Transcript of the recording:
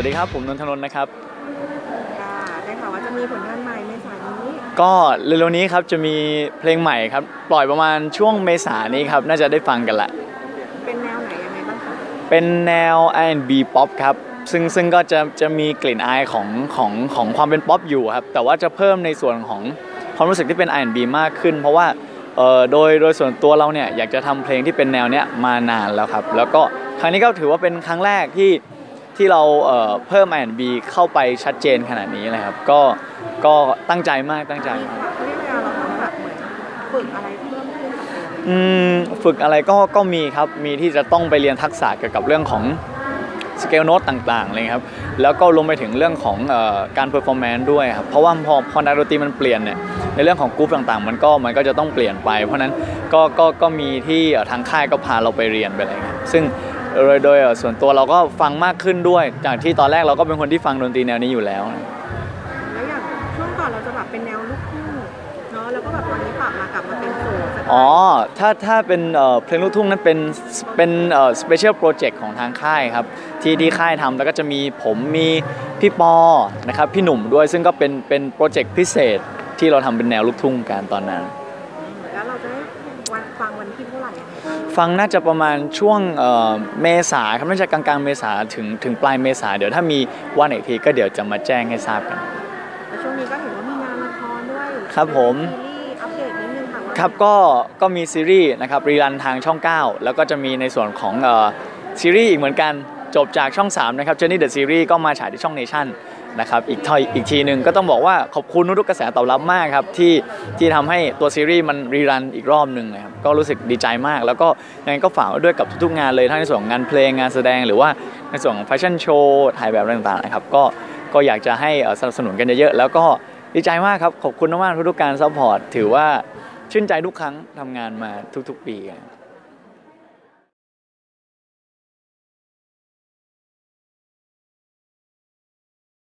วัสดีครับ ผมนนทนนท์นะครับค่ะได้ข่าวว่าจะมีผลงานใหม่ในสายนี้ ก็เร็วๆนี้ครับจะมีเพลงใหม่ครับ ปล่อยประมาณช่วงเมษายนนี้ครับ น่าจะได้ฟังกันละ เป็นแนวไหนยังไงบ้างคะเป็นแนว R&B ป๊อปครับ ซึ่งซึ่งก็จะจะมีกลิ่นอายของของของความเป็นป๊อปอยู่ครับ แต่ว่าจะเพิ่มในส่วนของความรู้สึกที่เป็น R&B มากขึ้น เพราะว่าเอ่อโดยโดยส่วนตัวเราเนี่ยอยากจะทำเพลงที่เป็นแนวเนี้ยมานานแล้วครับ แล้วก็ครั้งนี้ก็ถือว่าเป็นครั้งแรกที่ ที่เราเอ่อเพิ่ม R&B เข้าไปชัดเจนขนาดนี้เลยครับ ก็ก็ตั้งใจมากตั้งใจมากเขาเรียกว่าเราต้องแบบเหมือนฝึกอะไรเพิ่มขึ้นกับเพลงอืมฝึกอะไรก็ก็มีครับมีที่จะต้องไปเรียนทักษะเกี่ยวกับเรื่องของสเกลโน้ตต่างๆเลยครับ แล้วก็รวมไปถึงเรื่องของเอ่อการเพอร์ฟอร์แมนซ์ด้วยครับ เพราะว่าพอพอนักดนตรีมันเปลี่ยนเนี่ย ในเรื่องของกรุ๊ปต่างๆ มันก็มันก็จะต้องเปลี่ยนไป เพราะฉะนั้นก็ก็ก็มีที่เอ่อทางค่ายก็พาเราไปเรียนไปอะไรเงี้ยซึ่ง โดยโดยเอ่อส่วนตัวเราก็ฟังมากขึ้นด้วย จากที่ตอนแรกเราก็เป็นคนที่ฟังดนตรีแนวนี้อยู่แล้วแล้วอย่างช่วงก่อนเราจะแบบเป็นแนวลูกทุ่งเนาะแล้วก็แบบตอนนี้ปรับมากลับมาเป็นโซลสไตล์อ๋อถ้าถ้าเป็นเอ่อเพลงลูกทุ่งนั้นเป็นเป็นเอ่อสเปเชียลโปรเจกต์ของทางค่ายครับที่ที่ค่ายทำแล้วก็จะมีผมมีพี่ปอนะครับพี่หนุ่มด้วยซึ่งก็เป็นเป็นโปรเจกต์พิเศษที่เราทำเป็นแนวลูกทุ่งกันตอนนั้น ฟังวันที่เท่าไหร่ยังไงบ้างฟังน่าจะประมาณช่วงเอ่อเมษาครับน่าจะกลางๆเมษาถึงถึงปลายเมษาเดี๋ยวถ้ามีวันไหนทีก็เดี๋ยวจะมาแจ้งให้ทราบกันแล้วช่วงนี้ก็เห็นว่ามีงานละครด้วยครับผมซีรีส์อัปเดตนิดนึงค่ะว่าครับก็ก็มีซีรีส์นะครับรีรันทางช่อง 9 แล้วก็จะมีในส่วนของเอ่อซีรีส์อีกเหมือนกันจบจากช่อง 3 นะครับ Journey the Series ก็มาฉายที่ช่อง Nation น นะครับอีกทอยอีกทีหนึ่งก็ต้องบอกว่าขอบคุณทุกกระแสตอบรับมากครับที่ที่ทำให้ตัวซีรีส์มันรีรันอีกรอบหนึ่งนะครับก็รู้สึกดีใจมาก แล้วก็ยังไงก็ฝากไว้ด้วยกับทุกๆงานเลยทั้งในส่วนของงานเพลงงานแสดงหรือว่าในส่วนของแฟชั่นโชว์ถ่ายแบบต่างๆนะครับก็ก็อยากจะให้สนับสนุนกันเยอะๆแล้วก็ดีใจมากครับขอบคุณมากๆทุกๆการซัพพอร์ตถือว่าชื่นใจทุกครั้งทำงานมาทุกๆ ปีครับ